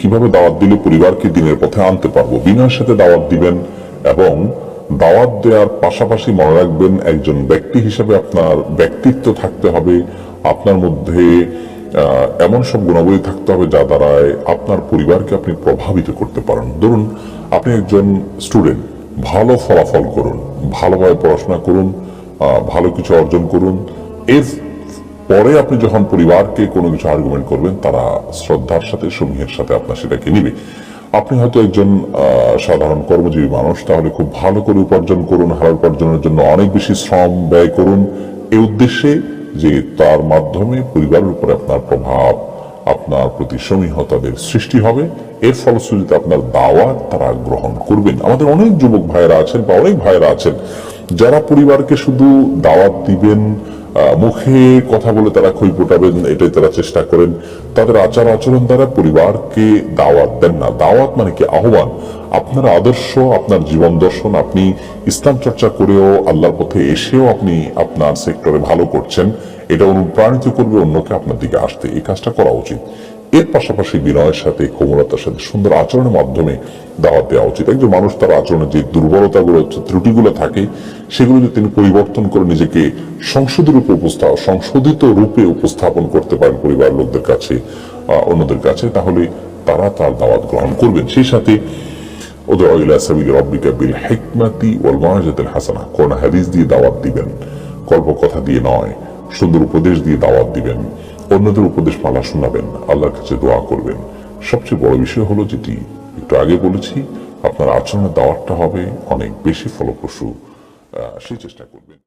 কীভাবে দাওয়াত দিলে পরিবারকে দিনের পথে আনতে পারব? বিনয়ের সাথে দাওয়াত দিবেন এবং দাওয়াত দেওয়ার পাশাপাশি মনে রাখবেন, একজন ব্যক্তি হিসেবে আপনার ব্যক্তিত্ব থাকতে হবে। আপনার মধ্যে এমন সব গুণাবলী থাকতে হবে যা দ্বারায় আপনার পরিবারকে আপনি প্রভাবিত করতে পারেন। ধরুন, আপনি একজন স্টুডেন্ট, ভালো ফলাফল করুন, ভালোভাবে পড়াশোনা করুন ভালো কিছু অর্জন করুন। এর পরে আপনি যখন পরিবারকে কোনো কিছু আর্গুমেন্ট করবেন, তারা শ্রদ্ধার সাথে, সমীহের সাথে আপনার সেটাকে নিবে। আপনি হয়তো একজন সাধারণ কর্মজীবী মানুষ, তাহলে খুব ভালো করে উপার্জন করুন হার উপার্জনের জন্য অনেক বেশি শ্রম ব্যয় করুন। এই উদ্দেশ্যে যে তার মাধ্যমে পরিবারের উপরে আপনার প্রভাব, আপনার প্রতি সমীহতাদের সৃষ্টি হবে। এর ফলশ্রুতিতে আপনার দাওয়াত তারা গ্রহণ করবেন। আমাদের অনেক যুবক ভাইয়েরা আছেন বা অনেক ভাইয়েরা আছেন, যারা পরিবারকে শুধু দাওয়াত দিবেন মুখে কথা বলে তারা খই পোটাবেন এটাই তারা চেষ্টা করেন। তাদের আচার আচরণ দ্বারা পরিবারকে দাওয়াত দেন না। দাওয়াত মানে কি? আহ্বান। আপনার আদর্শ, আপনার জীবন দর্শন, আপনি ইসলাম চর্চা করেও, আল্লাহর পথে এসেও আপনি আপনার সেক্টরে ভালো করছেন। এটা অনুপ্রাণিত করবে অন্যকে আপনার দিকে আসতে। এই কাজটা করা উচিত। এর পাশাপাশি বিনয়ের সাথে কোমলতার সাথে সুন্দর আচরণের মাধ্যমে দাওয়াত দেওয়া উচিত। একজন মানুষ তার আচরণে যে দুর্বলতাগুলো ত্রুটিগুলো থাকে, সেগুলো যদি তিনি পরিবর্তন করে নিজেকে সংশোধিত রূপে উপস্থাপন সংশোধিত রূপে উপস্থাপন করতে পারেন পরিবার লোকদের কাছে অন্যদের কাছে, তাহলে তারা তার দাওয়াত গ্রহণ করবেন। সেই সাথে ওদের ইলা সাবিল রব্বিকা বিল হিকমাতি ওয়াল মাওয়াজাতিল হাসানা, কোন হাদিস দিয়ে দাওয়াত দিবেন গল্প কথা দিয়ে নয়, সুন্দর উপদেশ দিয়ে দাওয়াত দিবেন। অন্যদের উপদেশ মালা শোনাবেন, আল্লাহর কাছে দোয়া করবেন। সবচেয়ে বড় বিষয় হলো যেটি একটু আগে বলেছি, আপনার আচরণের দাওয়াতটা হবে অনেক বেশি ফলপ্রসূ। সেই চেষ্টা করবেন।